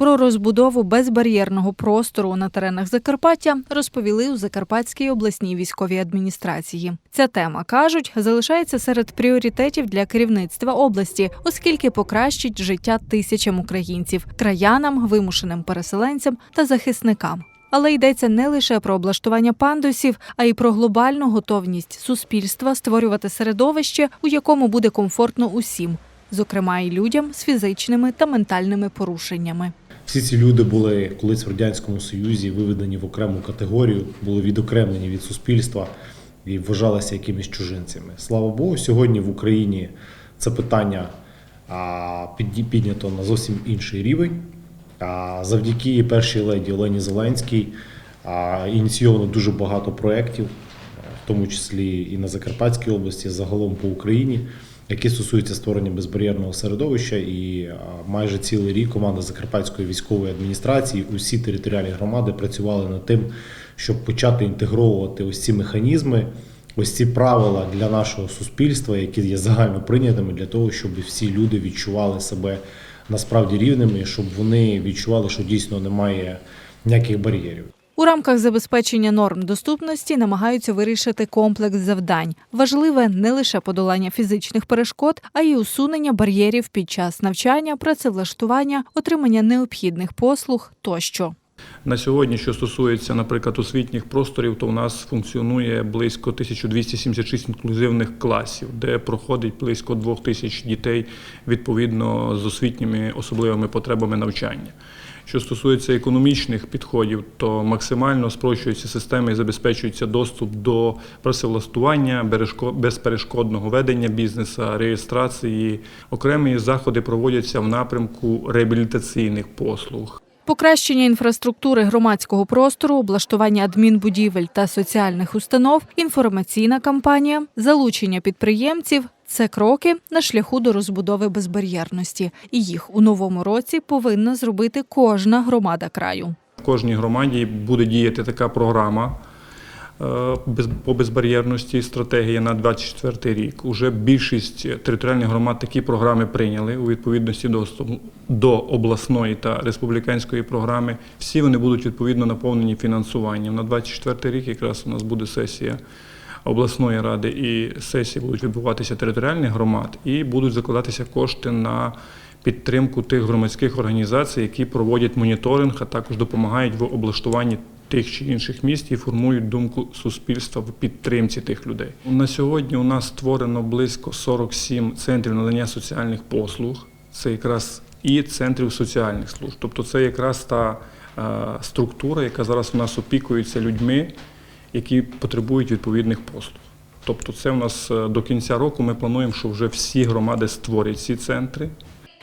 Про розбудову безбар'єрного простору на теренах Закарпаття розповіли у Закарпатській обласній військовій адміністрації. Ця тема кажуть залишається серед пріоритетів для керівництва області, оскільки покращить життя тисячам українців, краянам, вимушеним переселенцям та захисникам. Але йдеться не лише про облаштування пандусів, а й про глобальну готовність суспільства створювати середовище, у якому буде комфортно усім, зокрема і людям з фізичними та ментальними порушеннями. Всі ці люди були колись в радянському союзі виведені в окрему категорію, були відокремлені від суспільства і вважалися якимись чужинцями. Слава Богу, сьогодні в Україні це питання піднято на зовсім інший рівень. Завдяки першій леді Олені Зеленській ініційовано дуже багато проєктів, в тому числі і на Закарпатській області, загалом по Україні, які стосуються створення безбар'єрного середовища. І майже цілий рік команда Закарпатської військової адміністрації, усі територіальні громади працювали над тим, щоб почати інтегровувати ось ці механізми. Ось ці правила для нашого суспільства, які є загально прийнятими для того, щоб всі люди відчували себе насправді рівними, щоб вони відчували, що дійсно немає ніяких бар'єрів. У рамках забезпечення норм доступності намагаються вирішити комплекс завдань. Важливе не лише подолання фізичних перешкод, а й усунення бар'єрів під час навчання, працевлаштування, отримання необхідних послуг тощо. На сьогодні, що стосується, наприклад, освітніх просторів, то у нас функціонує близько 1276 інклюзивних класів, де проходить близько 2000 дітей відповідно з освітніми особливими потребами навчання. Що стосується економічних підходів, то максимально спрощуються системи і забезпечується доступ до працевлаштування, безперешкодного ведення бізнесу, реєстрації. Окремі заходи проводяться в напрямку реабілітаційних послуг. Покращення інфраструктури громадського простору, облаштування адмінбудівель та соціальних установ, інформаційна кампанія, залучення підприємців це кроки на шляху до розбудови безбар'єрності. І їх у новому році повинна зробити кожна громада краю. В кожній громаді буде діяти така програма по безбар'єрності стратегія на 24 рік. Уже більшість територіальних громад такі програми прийняли у відповідності до, до обласної та республіканської програми. Всі вони будуть відповідно наповнені фінансуванням. На 24 рік якраз у нас буде сесія обласної ради і сесії будуть відбуватися територіальних громад і будуть закладатися кошти на підтримку тих громадських організацій, які проводять моніторинг, а також допомагають в облаштуванні тих чи інших міст і формують думку суспільства в підтримці тих людей. На сьогодні у нас створено близько 47 центрів надання соціальних послуг. Це якраз і центрів соціальних служб. Тобто це якраз та е, структура, яка зараз у нас опікується людьми, які потребують відповідних послуг. Тобто, це у нас е, до кінця року ми плануємо, що вже всі громади створять ці центри.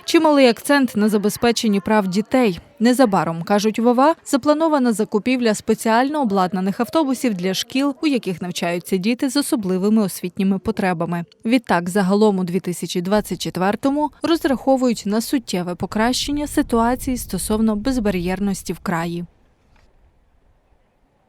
Чималий акцент на забезпеченні прав дітей. Незабаром кажуть Вова, запланована закупівля спеціально обладнаних автобусів для шкіл, у яких навчаються діти з особливими освітніми потребами. Відтак, загалом у 2024-му розраховують на суттєве покращення ситуації стосовно безбар'єрності в краї.